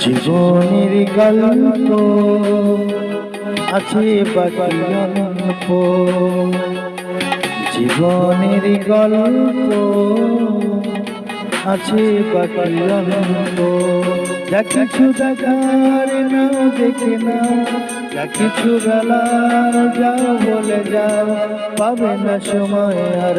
জীবনের গল্প আছে বাকি জীবনের গল্প আছে বাকি অল্প। যা কিছু দেখার না, দেখে না, যা কিছু বেলার যাও বলে যাও পাবে না সময় আর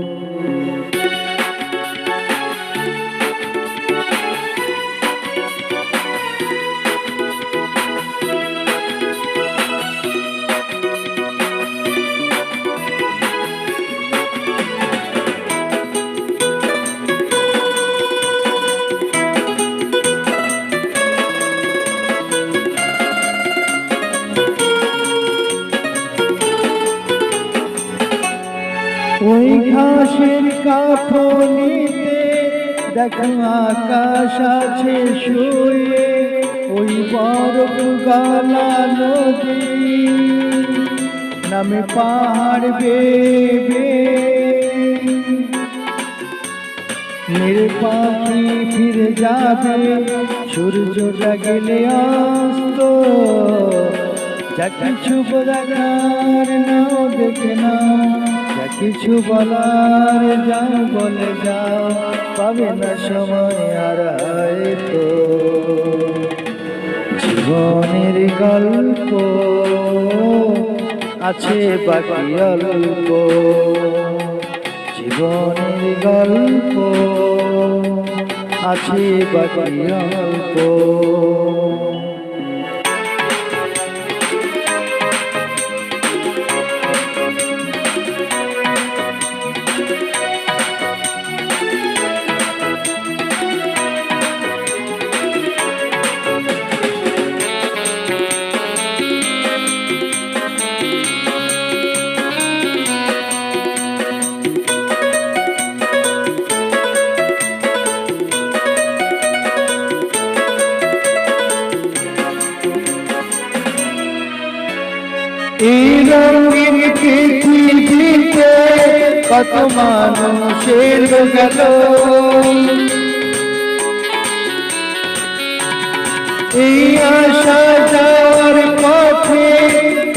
ওই ঘাসের কাঠনিতে দেখো আকাশ আছে শুয়ে, ওই বরফ গালা নদী নামে পাহাড় বেবে মেরে পাখি ফিরে যাবে, সূর্য জাগলে অস্ত। যা কিছু বলার নাও দেখে না কিছু বলার যাও, বলে যাও, পাবে না সময় আর হয়তো। জীবনের গল্প আছে, বাকি অল্প। জীবনের গল্প আছে, বাকি অল্প। এই রঙিন পৃথিবীতে কত মানুষের গেল। এই আসা যাওয়ার পথে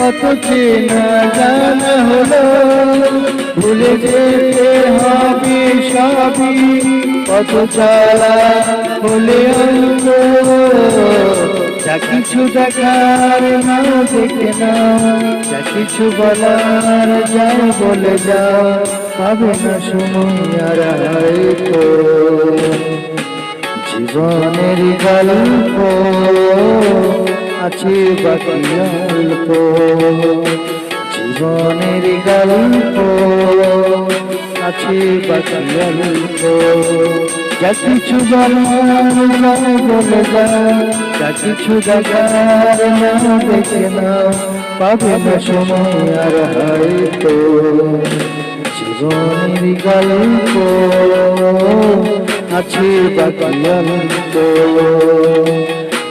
কত চেনা জানা হলো। ভুলে যেতে হবে সবই কত চালা হলে অল্প যা কিছু দেখার না দেখে না যা কিছু বলার যাও বলে যাও। পাবে না সময় আর হয়তো জীবনের গল্প আছে বাকি অল্প। জীবনের গল্প আছে বাকি অল্প। যা কিছু বলার না বলে যাও যা কিছু দেখার না দেখে না পাবে না সময় আর হয়তো। জীবনের গল্প আছে বাকি অল্প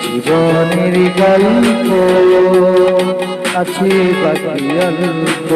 জীবনের গল্প আছে বাকি অল্প